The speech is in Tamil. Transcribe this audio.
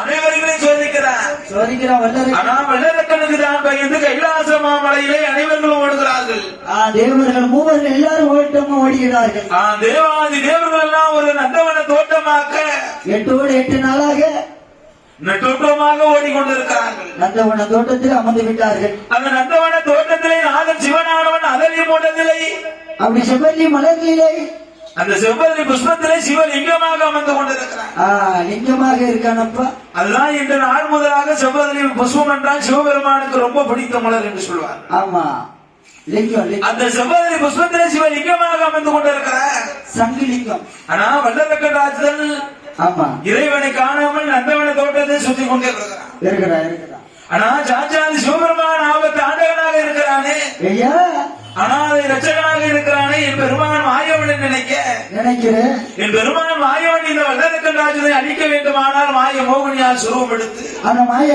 அனைவர்களையும் சோதிக்கிறார். சோதிக்கிறான் வல்லரை ஆனா வெள்ளரக்கனுக்கு தான் பயந்து கைலாச மாமலையிலே அனைவர்களும் ஓடுகிறார்கள். தேவர்கள் மூவர்கள் எல்லாரும் ஓட்டமா ஓடுகிறார்கள். தேவாதி தேவர்கள் எல்லாம் ஒரு நந்தவன தோட்டமாக்க எட்டோடு எட்டு நாளாக நெட்டோட்டமாக ஓடிக்கொண்டிருக்கிறார்கள். நந்தவன தோட்டத்தில் அமர்ந்து விட்டார்கள். அந்த நந்தவன தோட்டத்திலே நாதன் சிவனானவன் அதலி மூட்டத்திலே அப்படி செவ்வல்லி மலர்களிலே அந்த செவ்வதி புஷ்பத்திலே சிவலிங்கமாக அமர்ந்து கொண்டிருக்கிறார். லிங்கமாக இருக்கானப்பா. அதுதான் இன்று நாள் முதலாக செவ்வதி புஷ்பம் என்றால் சிவபெருமானுக்கு ரொம்ப பிடித்த மலர் என்று சொல்வார். ஆமா. அந்த செவ்வதி புஷ்பத்திலே சிவலிங்கமாக அமர்ந்து கொண்டிருக்கிறார். சங்கு லிங்கம். ஆனா வல்லரக்கன் ராஜன் ஆமா. இறைவனை காணாமல் நந்தவன தோட்டத்தை சுத்தி கொண்டே இருக்கிறான் இருக்கிறா இருக்கிறா ஆனா சாச்சாதி சிவபெருமான் ஆபத்து ஆண்டவனாக இருக்கிறானே. ஐயா அனாதை ரட்சகனாக இருக்கிறானே என் பெருமான் நினைக்க? நினைக்கிறேன். என் பெருமான் மாயவன் இந்த வல்லரக்கன் ராஜனை அழிக்க வேண்டுமானால் மாய மோகனியால் சுருவம் எடுத்து. அந்த மாய